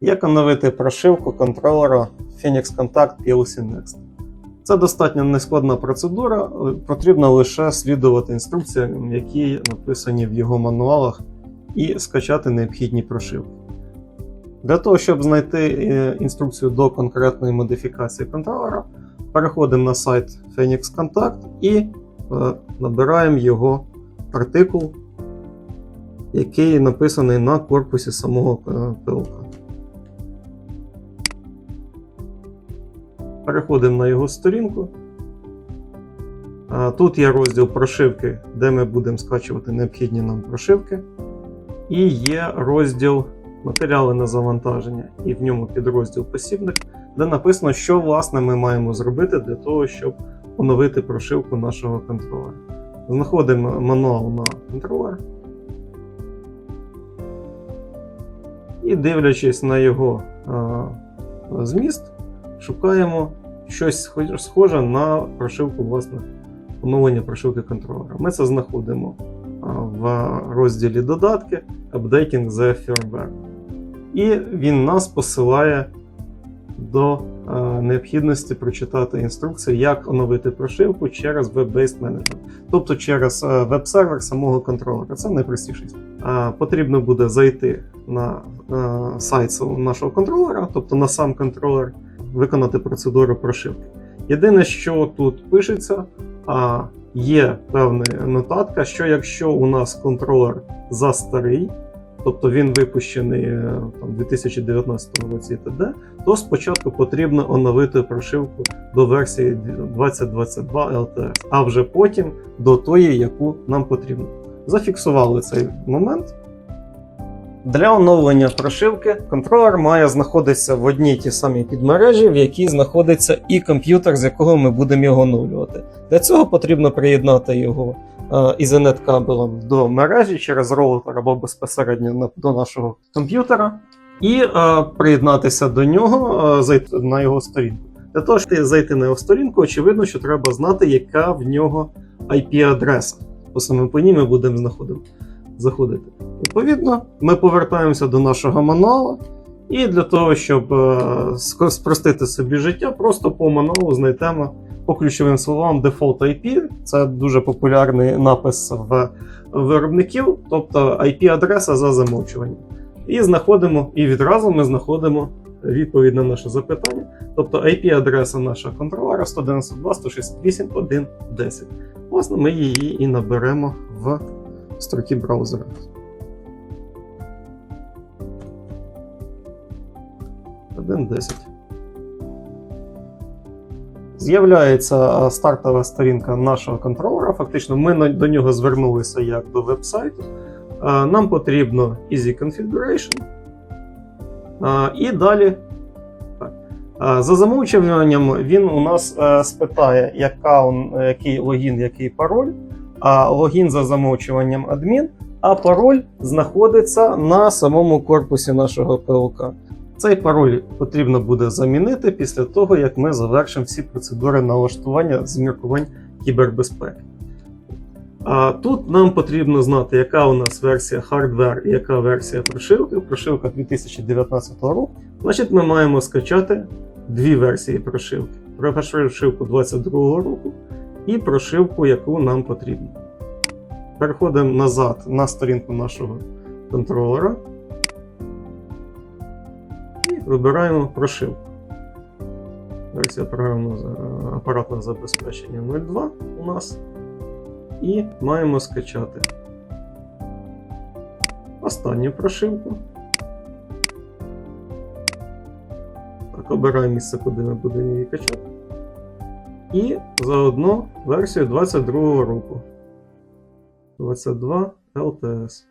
Як оновити прошивку контролера Phoenix Contact PLC Next? Це достатньо нескладна процедура, потрібно лише слідувати інструкціям, які написані в його мануалах, і скачати необхідні прошивки. Для того, щоб знайти е, інструкцію до конкретної модифікації контролера, переходимо на сайт Phoenix Contact і е, набираємо його артикул, який написаний на корпусі самого е, Переходимо на його сторінку. Тут є розділ прошивки, де ми будемо скачувати необхідні нам прошивки. І є розділ матеріали на завантаження, і в ньому підрозділ посібник, де написано, що власне ми маємо зробити для того, щоб оновити прошивку нашого контролера. Знаходимо мануал на контролер. І дивлячись на його а, зміст, шукаємо щось схоже на прошивку власне, оновлення прошивки контролера. Ми це знаходимо в розділі додатки Updating the Firmware. І він нас посилає до необхідності прочитати інструкцію, як оновити прошивку через Web-Based Management, тобто через веб-сервер самого контролера. Це найпростіший. Потрібно буде зайти на сайт нашого контролера, тобто на сам контролер, виконати процедуру прошивки. Єдине, що тут пишеться, а, є певна нотатка, що якщо у нас контролер застарий, тобто він випущений е, там, 2019 році і т.д., то спочатку потрібно оновити прошивку до версії 2022 LTS, а вже потім до тої, яку нам потрібно. Зафіксували цей момент. Для оновлення прошивки контролер має знаходитися в одній тій самій підмережі, в якій знаходиться і комп'ютер, з якого ми будемо його оновлювати. Для цього потрібно приєднати його Ethernet кабелем до мережі через роутер або безпосередньо до нашого комп'ютера, і е, приєднатися до нього, е, зайти на його сторінку. Для того, щоб зайти на його сторінку, очевидно, що треба знати, яка в нього IP-адреса. По саме по ній ми будемо знаходити заходити. Відповідно, ми повертаємося до нашого мануалу, і для того, щоб е, спростити собі життя, просто по мануалу знайдемо по ключовим словам Default IP. Це дуже популярний напис в виробників, тобто IP-адреса за замовчуванням. І знаходимо, і відразу ми знаходимо відповідь на наше запитання. Тобто IP-адреса нашого контролера 192.168.1.10. Власне, ми її і наберемо в строки браузера. Один 10. З'являється е, стартова сторінка нашого контролера. Фактично, ми до нього звернулися як до веб-сайту. Е, Нам потрібно Easy Configuration. Е, І далі. За замовчуванням він у нас спитає, яка, який логін, який пароль а логін за замовчуванням адмін, а пароль знаходиться на самому корпусі нашого ПЛК. Цей пароль потрібно буде замінити після того, як ми завершимо всі процедури налаштування з міркувань кібербезпеки. А тут нам потрібно знати, яка у нас версія hardware і яка версія прошивки. Прошивка 2019 року. Значить, ми маємо скачати дві версії прошивки: прошивку 2022 року і прошивку, яку нам потрібно. Переходимо назад на сторінку нашого контролера і вибираємо прошивку. Версія програмного апаратного забезпечення 02 у нас. І маємо скачати останню прошивку. Так, обираємо місце, куди ми будемо її качати і заодно версію 22 року. 22 LTS.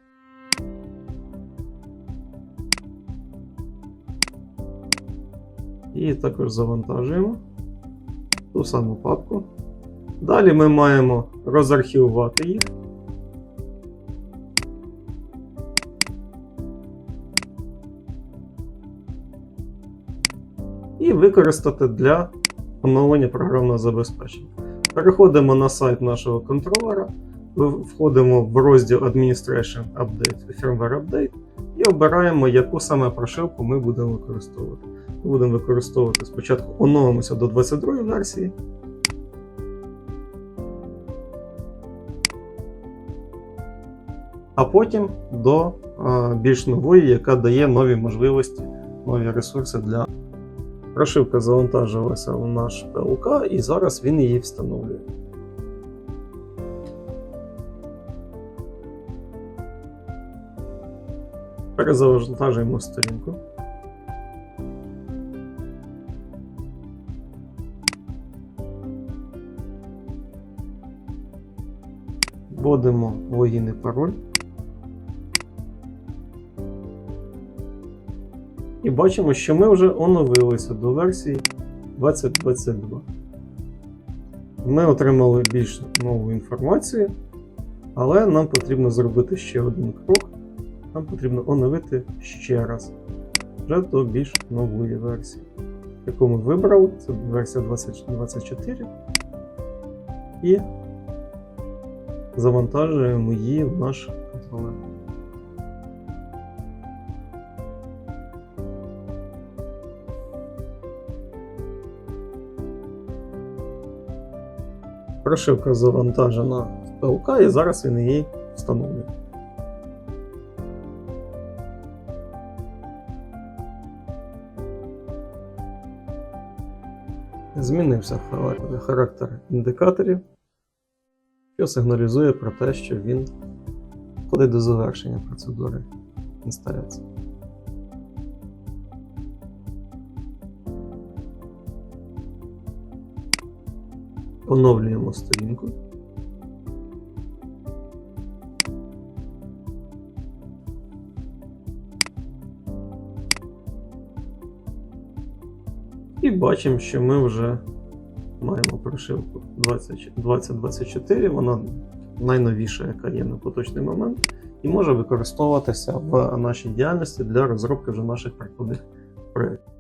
І також завантажуємо ту саму папку. Далі ми маємо розархівувати їх. І використати для оновлення програмного забезпечення. Переходимо на сайт нашого контролера, входимо в розділ Administration Update, Firmware Update і обираємо, яку саме прошивку ми будемо використовувати. Ми будемо використовувати спочатку оновимося до 22 версії. А потім до більш нової, яка дає нові можливості, нові ресурси для прошивка завантажилася в наш ПЛК, і зараз він її встановлює. Перезавантажуємо сторінку. Вводимо логін і пароль. І бачимо, що ми вже оновилися до версії 2022. Ми отримали більш нову інформацію, але нам потрібно зробити ще один крок. Нам потрібно оновити ще раз вже до більш нової версії, яку ми вибрали. Це версія 2024. І завантажуємо її в наш контролер. Прошивка завантажена в ПЛК і зараз він її встановлює. Змінився характер індикаторів, що сигналізує про те, що він входить до завершення процедури інсталяції. Оновлюємо сторінку. І бачимо, що ми вже маємо прошивку 2024. Вона найновіша, яка є на поточний момент, і може використовуватися в нашій діяльності для розробки вже наших прикладних проєктів.